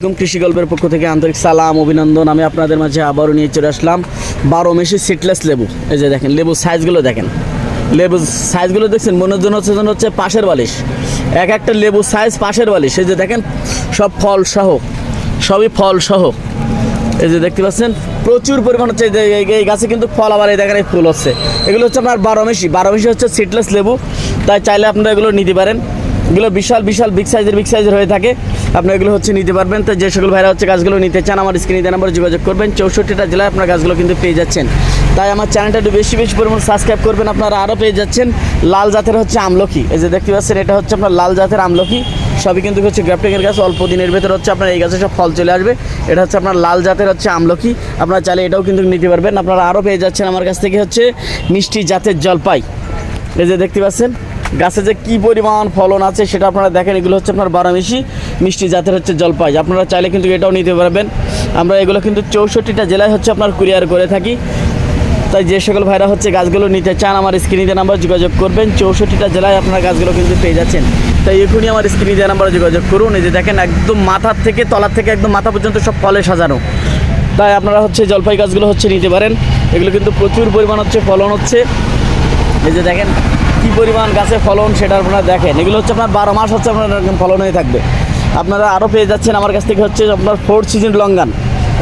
একদম কৃষি গল্পের পক্ষ থেকে আন্তরিক সালাম, অভিনন্দন। আমি আপনাদের মাঝে আবারও নিয়ে চলে আসলাম বারো মেশি সিটলেস লেবু। এই যে দেখেন লেবু সাইজগুলো দেখেন। লেবু সাইজগুলো দেখছেন, মনের জন্য হচ্ছে হচ্ছে পাশের বালিশ। এক একটা লেবু সাইজ পাশের বালিশ। এই যে দেখেন, সব ফল সহ, সবই ফল সহ। এই যে দেখতে পাচ্ছেন, প্রচুর পরিমাণ হচ্ছে এই গাছে কিন্তু ফল আবার এই দেখেন এই ফুল হচ্ছে। এগুলো হচ্ছে আপনার বারো মেশি। বারো মেশি হচ্ছে সিটলেস লেবু। তাই চাইলে আপনারা এগুলো নিতে পারেন। এগুলো বিশাল বিশাল বিগ সাইজের বিগ সাইজের হয়ে থাকে। আপনি এগুলো হচ্ছে নিতে পারবেন। তো যে সকল ভাইরা হচ্ছে গাছগুলো নিতে চান, আমার স্ক্রিনে দেওয়া নাম্বারে যোগাযোগ করবেন। চৌষট্টিটা জেলায় আপনার গাছগুলো কিন্তু পেয়ে যাচ্ছেন। তাই আমার চ্যানেলটা একটু বেশি বেশি পরিমাণ সাবস্ক্রাইব করবেন, আপনারা আরও পেয়ে যাচ্ছেন। লাল জাতের হচ্ছে আমলকি। এই যে দেখতে পাচ্ছেন, এটা হচ্ছে আপনার লাল জাতের আমলকি। সবই কিন্তু হচ্ছে গ্রাফটিংয়ের গাছ। অল্প দিনের ভেতর হচ্ছে আপনার এই গাছে সব ফল চলে আসবে। এটা হচ্ছে আপনার লাল জাতের হচ্ছে আমলকি। আপনারা চাইলে এটাও কিন্তু নিতে পারবেন। আপনারা আরও পেয়ে যাচ্ছেন আমার কাছ থেকে হচ্ছে মিষ্টি জাতের জলপাই। এই যে দেখতে পাচ্ছেন গাছে যে কি পরিমাণ ফলন আছে সেটা আপনারা দেখেন, এগুলো হচ্ছে আপনার বারামিশি মিষ্টি জাতের হচ্ছে জলপাই। আপনারা চাইলে কিন্তু এটাও নিতে পারবেন। আমরা এগুলো কিন্তু চৌষট্টিটা জেলায় হচ্ছে আপনার কুরিয়ার করে থাকি। তাই যে সকল ভাইরা হচ্ছে গাছগুলো নিতে চান, আমার স্ক্রিনে নাম্বার যোগাযোগ করবেন। চৌষট্টিটা জেলায় আপনারা গাছগুলো কিন্তু পেয়ে যাচ্ছেন। তাই এখনই আমার স্ক্রিনে নাম্বারে যোগাযোগ করুন। এই যে দেখেন, একদম মাথার থেকে, তলার থেকে একদম মাথা পর্যন্ত সব ফলে সাজানো। তাই আপনারা হচ্ছে জলপাই গাছগুলো হচ্ছে নিতে পারেন। এগুলো কিন্তু প্রচুর পরিমাণ হচ্ছে ফলন হচ্ছে। এই যে দেখেন পরিমাণ গাছে ফলন সেটা আপনারা দেখেন। এগুলো হচ্ছে আপনার বারো মাস হচ্ছে আপনার এরকম ফলন হয়ে থাকবে। আপনারা আরও পেয়ে যাচ্ছেন, আমার কাছ থেকে হচ্ছে আপনার ফোর্থ সিজন লঙ্গান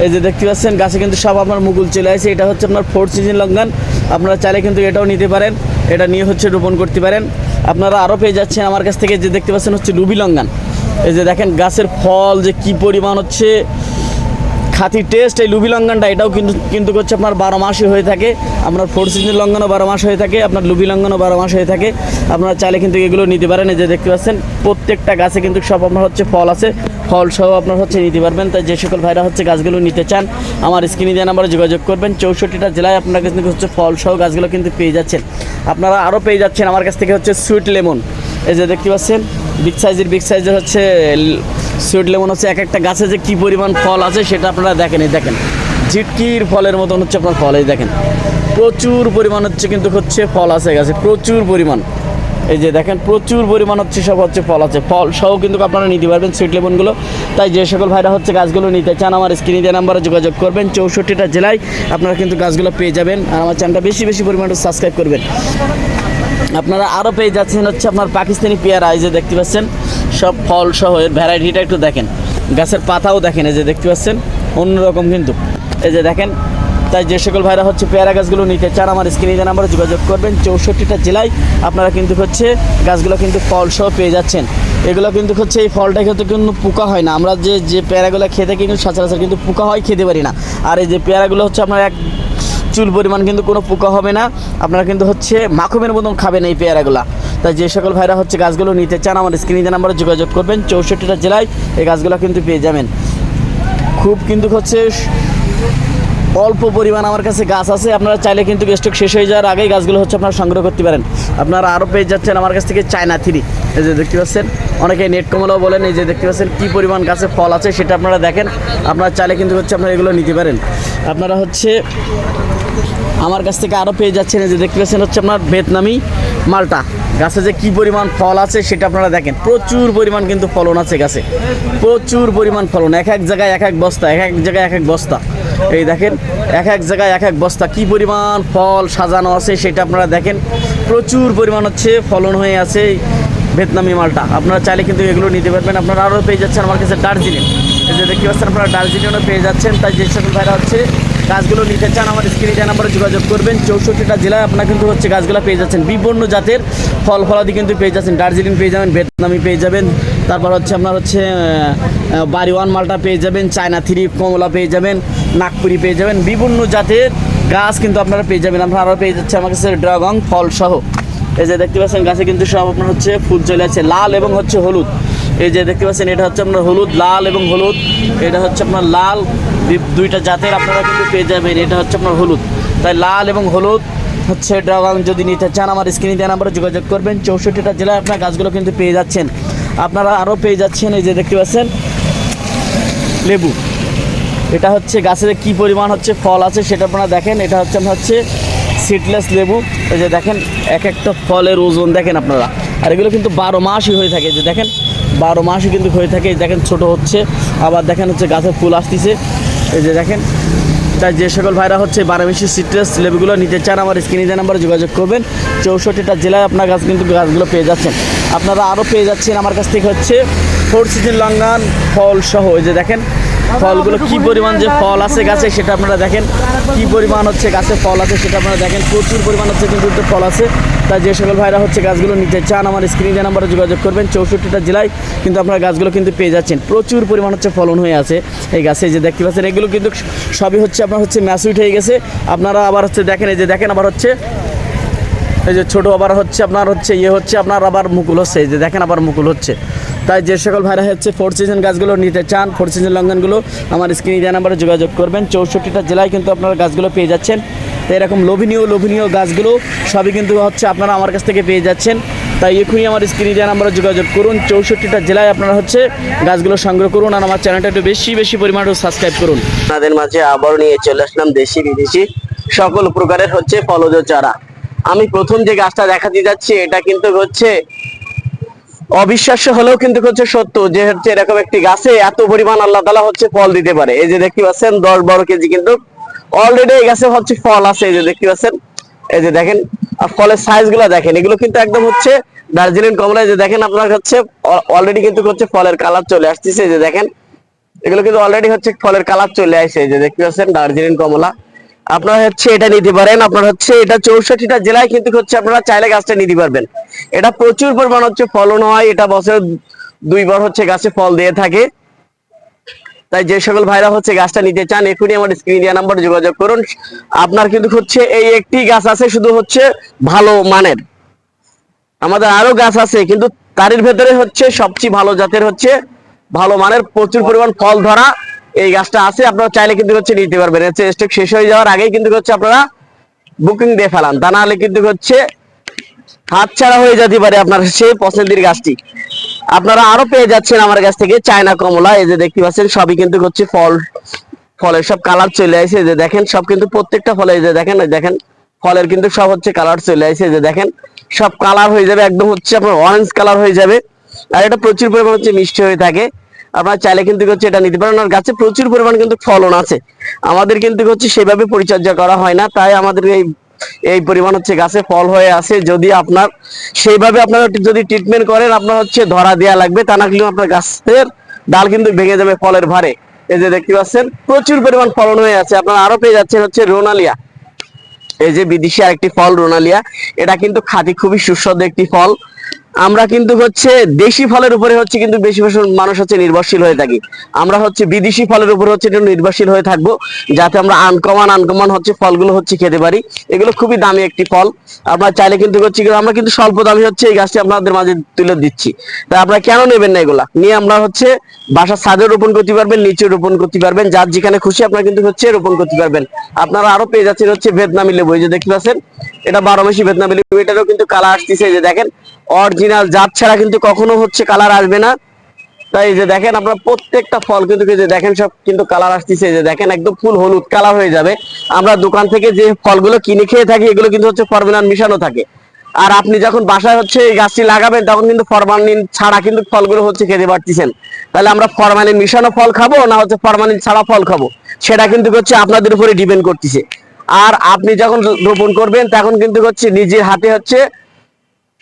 এই যে দেখতে পাচ্ছেন, গাছে কিন্তু সব আপনার মুকুল চলে আসে। এটা হচ্ছে আপনার ফোর্থ সিজন লঙ্গান আপনারা চাইলে কিন্তু এটাও নিতে পারেন। এটা নিয়ে হচ্ছে রোপণ করতে পারেন। আপনারা আরও পেয়ে যাচ্ছেন, আমার কাছ থেকে যে দেখতে পাচ্ছেন হচ্ছে রুবি লঙ্গান এই যে দেখেন, গাছের ফল যে কি পরিমাণ হচ্ছে খাতি টেস্ট এই লুবি লঙ্ঘনটা এটাও কিন্তু কিন্তু হচ্ছে আপনার বারো মাসই হয়ে থাকে। আপনার ফোর সিজন লঙ্ঘনও বারো মাস হয়ে থাকে, আপনার লুবি লঙ্ঘনও বারো মাস হয়ে থাকে। আপনারা চাইলে কিন্তু এগুলো নিতে পারেন, এই যে দেখতে পাচ্ছেন, প্রত্যেকটা গাছে কিন্তু সব আপনার হচ্ছে ফল আছে। ফল সহ আপনার হচ্ছে নিতে পারবেন। তাই যে সকল ভাইরা হচ্ছে গাছগুলো নিতে চান, আমার স্ক্রিনে দেওয়া নাম্বারে যোগাযোগ করবেন। চৌষট্টিটা জেলায় আপনার কাছে কিন্তু হচ্ছে ফল সহ গাছগুলো কিন্তু পেয়ে যাচ্ছেন। আপনারা আরও পেয়ে যাচ্ছেন আমার কাছ থেকে হচ্ছে সুইট লেমন এই যে দেখতে পাচ্ছেন বিগ সাইজের বিগ সাইজের হচ্ছে সুইট লেমন হচ্ছে এক একটা গাছে যে কী পরিমাণ ফল আছে সেটা আপনারা দেখেন, এই দেখেন। ঝিটকির ফলের মতন হচ্ছে আপনার ফল, এই দেখেন। প্রচুর পরিমাণ হচ্ছে কিন্তু হচ্ছে ফল আছে গাছে, প্রচুর পরিমাণ। এই যে দেখেন, প্রচুর পরিমাণ হচ্ছে সব হচ্ছে ফল আছে। ফল সহ কিন্তু আপনারা নিতে পারবেন সুইট লেমনগুলো তাই যে সকল ভাইরা হচ্ছে গাছগুলো নিতে চান, আমার স্ক্রিনে দেওয়া নাম্বারে যোগাযোগ করবেন। চৌষট্টিটা জেলায় আপনারা কিন্তু গাছগুলো পেয়ে যাবেন। আর আমার চ্যানেলটা বেশি বেশি পরিমাণে সাবস্ক্রাইব করবেন। আপনারা আরও পেয়ে যাচ্ছেন হচ্ছে আপনার পাকিস্তানি পেয়ারা, এই যে দেখতে পাচ্ছেন, সব ফল সহ এর ভ্যারাইটিটা একটু দেখেন। গাছের পাতাও দেখেন, এই যে দেখতে পাচ্ছেন, অন্যরকম কিন্তু। এই যে দেখেন, তাই যে সকল ভাইরা হচ্ছে পেয়ারা গাছগুলো নিতে চান, আমার স্ক্রিনে যে নাম্বারে যোগাযোগ করবেন, চৌষট্টিটা জেলায় আপনারা কিন্তু হচ্ছে গাছগুলো কিন্তু ফল সহ পেয়ে যাচ্ছেন। এগুলো কিন্তু হচ্ছে এই ফলটা খেতে কিন্তু পোকা হয় না। আমরা যে যে পেয়ারাগুলো খেতে কিন্তু সচরাচর কিন্তু পোকা হয়, খেতে পারি না। আর এই যে পেয়ারাগুলো হচ্ছে আপনার এক চুল পরিমাণ কিন্তু কোনো পোকা হবে না। আপনারা কিন্তু হচ্ছে মাখুমের মতন খাবেন এই পেয়ারাগুলা। তাই যে সকল ভাইরা হচ্ছে গাছগুলো নিতে চান আমার স্ক্রিনে নাম্বারে যোগাযোগ করবেন, চৌষট্টিটা জেলায় এই গাছগুলো কিন্তু পেয়ে যাবেন। খুব কিন্তু হচ্ছে অল্প পরিমাণ আমার কাছে গাছ আছে, আপনারা চাইলে কিন্তু স্টক শেষ হয়ে যাওয়ার আগেই গাছগুলো হচ্ছে আপনারা সংগ্রহ করতে পারেন। আপনারা আরও পেয়ে যাচ্ছেন আমার কাছ থেকে চায়না থ্রি। এই যে দেখতে পাচ্ছেন, অনেকে নেট কমলাও বলেন, এই যে দেখতে পাচ্ছেন কী পরিমাণ গাছে ফল আছে সেটা আপনারা দেখেন। আপনারা চাইলে কিন্তু হচ্ছে আপনারা এগুলো নিতে পারেন। আপনারা হচ্ছে আমার কাছ থেকে আরও পেয়ে যাচ্ছেন, এই যে দেখতে পাচ্ছেন হচ্ছে আপনার ভিয়েতনামি মালটা। গাছে যে কী পরিমাণ ফল আছে সেটা আপনারা দেখেন। প্রচুর পরিমাণ কিন্তু ফলন আছে গাছে। প্রচুর পরিমাণ ফলন। এক এক জায়গায় এক এক বস্তা, এক এক জায়গায় এক এক বস্তা। এই দেখেন, এক এক জায়গায় এক এক বস্তা। কী পরিমাণ ফল সাজানো আছে সেটা আপনারা দেখেন। প্রচুর পরিমাণ হচ্ছে ফলন হয়ে আছে। ভিয়েতনামি মালটা। আপনারা চাইলে কিন্তু এগুলো নিতে পারবেন। আপনারা আরও পেয়ে যাচ্ছেন আমার কাছে দার্জিলিং। এই যে দেখতে পাচ্ছেন আপনারা দার্জিলিংও পেয়ে যাচ্ছেন। তাই যে সকল ভাইরা হচ্ছে গাছগুলো নিতে চান, আমার স্ক্রিনে নাম্বারে যোগাযোগ করবেন। চৌষট্টিটা জেলায় আপনারা কিন্তু হচ্ছে গাছগুলো পেয়ে যাচ্ছেন। বিভিন্ন জাতের ফল ফলাদি কিন্তু পেয়ে যাচ্ছেন। দার্জিলিং পেয়ে যাবেন, ভিয়েতনামি পেয়ে যাবেন। তারপর হচ্ছে আপনার হচ্ছে বাড়িওয়ান মালটা পেয়ে যাবেন। চায়না থ্রি, কমলা পেয়ে যাবেন। নাগপুরি পেয়ে যাবেন। বিভিন্ন জাতের গাছ কিন্তু আপনারা পেয়ে যাবেন। আপনারা আরও পেয়ে যাচ্ছে আমার কাছে ড্রাগন ফল সহ এই যে দেখতে পাচ্ছেন, গাছে কিন্তু সব আপনার হচ্ছে ফুল চলে আছে লাল এবং হচ্ছে হলুদ। এই যে দেখতে পাচ্ছেন, এটা হচ্ছে আপনার হলুদ, লাল এবং হলুদ। এটা হচ্ছে আপনার লাল দুইটা জাতের আপনারা কিন্তু পেয়ে যাবেন। এটা হচ্ছে আপনার হলুদ। তাই লাল এবং হলুদ হচ্ছে ড্রাগন যদি নিতে চান, আমার স্ক্রিনে দেওয়া নাম্বারে যোগাযোগ করবেন। চৌষট্টিটা জেলায় আপনার গাছগুলো কিন্তু পেয়ে যাচ্ছেন। আপনারা আরও পেয়ে যাচ্ছেন, এই যে দেখতে পাচ্ছেন, লেবু। এটা হচ্ছে গাছের কি পরিমাণ হচ্ছে ফল আছে, সেটা আপনারা দেখেন। এটা হচ্ছে হচ্ছে সিডলেস লেবু। এই যে দেখেন, এক একটা ফলের ওজন দেখেন আপনারা। আর এগুলো কিন্তু বারো মাসই হয়ে থাকে। যে দেখেন, বারো মাসই কিন্তু হয়ে থাকে। দেখেন, ছোট হচ্ছে। আবার দেখেন হচ্ছে গাছে ফুল আসতেছে। এই যে দেখেন, তাই যে সকল ভাইরা হচ্ছে বারোমেশি সিট্রাস লেবুগুলো নিতে চান, আমার স্ক্রিনে দেওয়া নাম্বারে যোগাযোগ করবেন। চৌষট্টিটা জেলায় আপনার গাছ কিন্তু গাছগুলো পেয়ে যাচ্ছেন। আপনারা আরও পেয়ে যাচ্ছেন আমার কাছ থেকে হচ্ছে ফোর সিজন লঙ্গান ফল সহ এই যে দেখেন ফলগুলো কি পরিমাণ যে ফল আছে গাছে সেটা আপনারা দেখেন। কি পরিমাণ হচ্ছে গাছে ফল আছে সেটা আপনারা দেখেন। প্রচুর পরিমাণ হচ্ছে কিন্তু ফল আছে। তাই যে সকল ভাইরা হচ্ছে গাছগুলো নিতে চান, আমার স্ক্রিনে নাম্বারে যোগাযোগ করবেন, চৌষট্টিটা জেলায় কিন্তু আপনারা গাছগুলো কিন্তু পেয়ে যাচ্ছেন। প্রচুর পরিমাণ হচ্ছে ফলন হয়ে আছে এই গাছে যে দেখতে পাচ্ছেন, এগুলো কিন্তু সবই হচ্ছে আপনার হচ্ছে ম্যাসুইট হয়ে গেছে। আপনারা আবার হচ্ছে দেখেন, এই যে দেখেন আবার হচ্ছে এই যে ছোটো আবার হচ্ছে, আপনার হচ্ছে ইয়ে হচ্ছে, আপনার আবার মুকুল হচ্ছে, এই যে দেখেন আবার মুকুল হচ্ছে। তাই যে সকল ভাইরা হচ্ছে ফোর সিজন গাছগুলো নিতে চান ফোর সিজন লঙ্ঘনগুলো, আমার স্ক্রিনে দেওয়া নাম্বারে যোগাযোগ করবেন। চৌষট্টিটা জেলায় কিন্তু আপনারা গাছগুলো পেয়ে যাচ্ছেন। তো এরকম লোভনীয় লোভনীয় গাছগুলো সবই কিন্তু হচ্ছে আপনারা আমার কাছ থেকে পেয়ে যাচ্ছেন। তাই এখনই আমার স্ক্রিনে দেওয়া নাম্বারে যোগাযোগ করুন। চৌষট্টিটা জেলায় আপনারা হচ্ছে গাছগুলো সংগ্রহ করুন আর আমার চ্যানেলটা একটু বেশি বেশি পরিমাণে সাবস্ক্রাইব করুন। আপনাদের মাঝে আবারও নিয়ে চলে আসলাম দেশি বিদেশি সকল প্রকারের হচ্ছে ফলজ চারা। আমি প্রথম যে গাছটা দেখাতে যাচ্ছি, এটা কিন্তু হচ্ছে অবিশ্বাস্য হলেও কিন্তু হচ্ছে সত্য যে হচ্ছে এরকম একটি গাছে এত পরিমাণ আল্লাহ তালা হচ্ছে ফল দিতে পারে। এই যে দেখতে পাচ্ছেন, দশ বারো কেজি কিন্তু অলরেডি এই গাছে হচ্ছে ফল আছে, এই যে দেখতে পাচ্ছেন। এই যে দেখেন, আর ফলের সাইজগুলো দেখেন, এগুলো কিন্তু একদম হচ্ছে দার্জিলিং কমলা যে দেখেন আপনার হচ্ছে অলরেডি কিন্তু হচ্ছে ফলের কালার চলে আসতেছে যে দেখেন। এগুলো কিন্তু অলরেডি হচ্ছে ফলের কালার চলে আসছে যে দেখতে পাচ্ছেন, দার্জিলিং কমলা। আপনারা হচ্ছে এটা নিতে পারেন। আপনার হচ্ছে এটা চৌষট্টিটা জেলায় কিন্তু হচ্ছে আপনারা চাইলে গাছটা নিতে পারবেন। এটা প্রচুর পরিমাণ হচ্ছে ফলন হয়। এটা বছরে দুইবার হচ্ছে গাছে ফল দিয়ে থাকে। তাই যে সকল ভাইরা হচ্ছে গাছটা নিতে চান, এখনই আমার স্ক্রিন দেওয়া নাম্বার যোগাযোগ করুন। আপনার কিন্তু হচ্ছে এই একটি গাছ আছে, শুধু হচ্ছে ভালো মানের। আমাদের আরও গাছ আছে, কিন্তু তারই ভেতরে হচ্ছে সবচেয়ে ভালো জাতের হচ্ছে ভালো মানের প্রচুর পরিমাণ ফল ধরা। এই গাছটা আছে, আপনারা চাইলে কিন্তু হচ্ছে নিতে পারবেন। হচ্ছে স্টক শেষ হয়ে যাওয়ার আগেই কিন্তু হচ্ছে আপনারা বুকিং দিয়ে ফেলান। তা নাহলে কিন্তু হচ্ছে হাত ছাড়া হয়ে যেতে পারে আপনার সেই পছন্দের গাছটি। আপনারা আরও পেয়ে যাচ্ছেন আমার কাছ থেকে চায়না কমলা। এই যে দেখতে পাচ্ছেন, সবই কিন্তু হচ্ছে ফল, ফলের সব কালার চলে আসে। যে দেখেন, সব কিন্তু প্রত্যেকটা ফলে যে দেখেন দেখেন, ফলের কিন্তু সব হচ্ছে কালার চলে আসে। যে দেখেন, সব কালার হয়ে যাবে, একদম হচ্ছে আপনার অরেঞ্জ কালার হয়ে যাবে। আর এটা প্রচুর পরিমাণ হচ্ছে মিষ্টি হয়ে থাকে। আপনারা চাইলে কিন্তু হচ্ছে এটা নিতে পারেন। আর গাছে প্রচুর পরিমাণ কিন্তু ফলন আছে। আমাদের কিন্তু হচ্ছে সেভাবে পরিচর্যা করা হয় না। তাই আমাদের এই এই পরিমাণ হচ্ছে গাছে ফল হয়ে আছে। যদি আপনার সেইভাবে আপনারা যদি ট্রিটমেন্ট করেন, আপনার হচ্ছে ধরা দেওয়া লাগবে। তা না হলেও আপনার গাছের ডাল কিন্তু ভেঙে যাবে ফলের ভারে। এই যে দেখতে পাচ্ছেন, প্রচুর পরিমাণ ফলন হয়ে আছে। আপনারা আরও পেয়ে যাচ্ছেন হচ্ছে রোনালিয়া। এই যে বিদেশি আরেকটি ফল রোনালিয়া। এটা কিন্তু খাঁটি খুবই সুস্বাদু একটি ফল। আমরা কিন্তু হচ্ছে দেশি ফলের উপরে হচ্ছে কিন্তু বেশি মানুষ হচ্ছে নির্ভরশীল হয়ে থাকি। আমরা হচ্ছে বিদেশি ফলের উপর হচ্ছে নির্ভরশীল হয়ে থাকব, যাতে আমরা আনকমান আনকমান হচ্ছে ফলগুলো হচ্ছে খেতে পারি। এগুলো খুবই দামি একটি ফল। আপনারা চাইলে কিন্তু হচ্ছে আমরা কিন্তু স্বল্প দামি হচ্ছে এই গাছটি আপনাদের মাঝে তুলে দিচ্ছি। তা আপনারা কেন নেবেন না এগুলা? নিয়ে আমরা হচ্ছে বাসার ছাদে রোপণ করতে পারবেন, নিচে রোপণ করতে পারবেন, যার যেখানে খুশি আপনারা কিন্তু হচ্ছে রোপণ করতে পারবেন। আপনারা আরও পেয়ে যাচ্ছেন হচ্ছে ভিয়েতনামি লেবু, এই যে দেখতে পাচ্ছেন, এটা বারো মাসি ভিয়েতনামি লেবু, এটারও কিন্তু কালার আসতেছে যে দেখেন অরিজিনাল জাত ছাড়া কিন্তু কখনো হচ্ছে কালার আসবে না। তাই যে দেখেন আপনার প্রত্যেকটা ফল কিন্তু যে দেখেন সব কিন্তু কালার আসতেছে যে দেখেন একদম ফুল হলুদ কালার হয়ে যাবে। আমরা দোকান থেকে যে ফলগুলো কিনে খেয়ে থাকি, এগুলো কিন্তু হচ্ছে ফরমিনান মিশানো থাকে। আর আপনি যখন বাসায় হচ্ছে এই গাছটি লাগাবেন, তখন কিন্তু ফরমালিন ছাড়া কিন্তু ফলগুলো হচ্ছে খেতে পারতেছেন। তাহলে আমরা ফরমালিন মিশানো ফল খাব, না হচ্ছে ফরমালিন ছাড়া ফল খাব? সেটা কিন্তু হচ্ছে আপনাদের উপরে ডিপেন্ড করতেছে। আর আপনি যখন রোপণ করবেন, তখন কিন্তু হচ্ছে নিজের হাতে হচ্ছে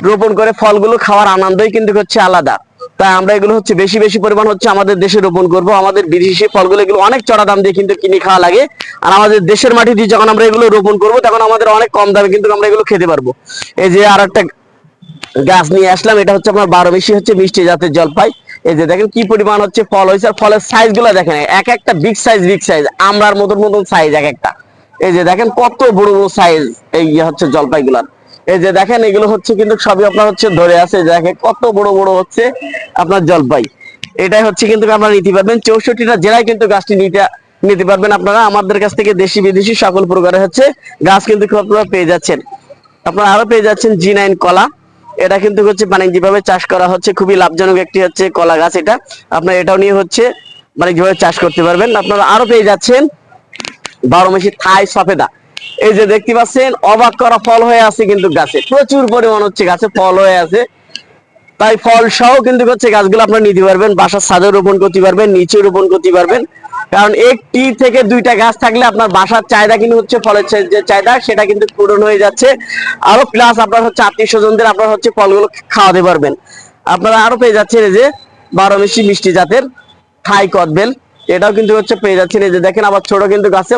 রোপণ করে ফলগুলো খাওয়ার আনন্দই কিন্তু হচ্ছে আলাদা। তাই আমরা এগুলো হচ্ছে বেশি বেশি পরিমাণ হচ্ছে আমাদের দেশে রোপণ করব। আমাদের বিদেশি ফলগুলো এগুলো অনেক চড়া দাম দিয়ে কিন্তু কিনে খাওয়া লাগে। আর আমাদের দেশের মাটি দিয়ে যখন আমরা এগুলো রোপণ করব, তখন আমাদের অনেক কম দামে কিন্তু আমরা এগুলো খেতে পারব। এই যে আর একটা গাছ নিয়ে আসলাম, এটা হচ্ছে আপনার বারো বেশি হচ্ছে মিষ্টি জাতের জলপাই। এই যে দেখেন কি পরিমাণ হচ্ছে ফল হয়েছে। আর ফলের সাইজগুলো দেখেন, এক একটা বিগ সাইজ বিগ সাইজ আমরার মতন মতন সাইজ এক একটা। এই যে দেখেন কত বড় বড় সাইজ এই হচ্ছে জলপাই গুলার এই যে দেখেন, এগুলো হচ্ছে কিন্তু সবই আপনার হচ্ছে ধরে আছে দেখে কত বড় বড় হচ্ছে আপনার জলপাই। এটাই হচ্ছে কিন্তু আপনারা নিতে পারবেন। চৌষট্টিটা জেলায় কিন্তু গাছটি নিতে নিতে পারবেন আপনারা। আমাদের কাছ থেকে দেশি বিদেশি সকল প্রকারের হচ্ছে গাছ কিন্তু আপনারা পেয়ে যাচ্ছেন। আপনারা আরও পেয়ে যাচ্ছেন জি নাইন কলা। এটা কিন্তু হচ্ছে বাণিজ্যিকভাবে চাষ করা হচ্ছে। খুবই লাভজনক একটি হচ্ছে কলা গাছ এটা। আপনার এটাও নিয়ে হচ্ছে বাণিজ্যিকভাবে চাষ করতে পারবেন। আপনারা আরও পেয়ে যাচ্ছেন বারো মাসি থাই সফেদা। এই যে দেখতে পাচ্ছেন, অবাক করা ফল হয়ে আছে কিন্তু গাছে। প্রচুর পরিমাণ হচ্ছে গাছে ফল হয়ে আছে। তাই ফল সহ কিন্তু হচ্ছে গাছগুলো আপনারা নিতে পারবেন, বাসার ছাদে রোপণ করতে পারবেন, নিচে রোপণ করতে পারবেন। কারণ একটি থেকে দুইটা গাছ থাকলে আপনার বাসার চাহিদা কিন্তু হচ্ছে ফলের যে চাহিদা, সেটা কিন্তু পূরণ হয়ে যাচ্ছে। আরও প্লাস আপনার হচ্ছে আত্মীয় স্বজনদের আপনার হচ্ছে ফলগুলো খাওয়াতে পারবেন। আপনারা আরও পেয়ে যাচ্ছেন এই যে বারো মিষ্টি মিষ্টি জাতের থাই কদবেল। এটাও কিন্তু হচ্ছে পেয়ে যাচ্ছেন এই যে দেখেন, আবার ছোট কিন্তু গাছে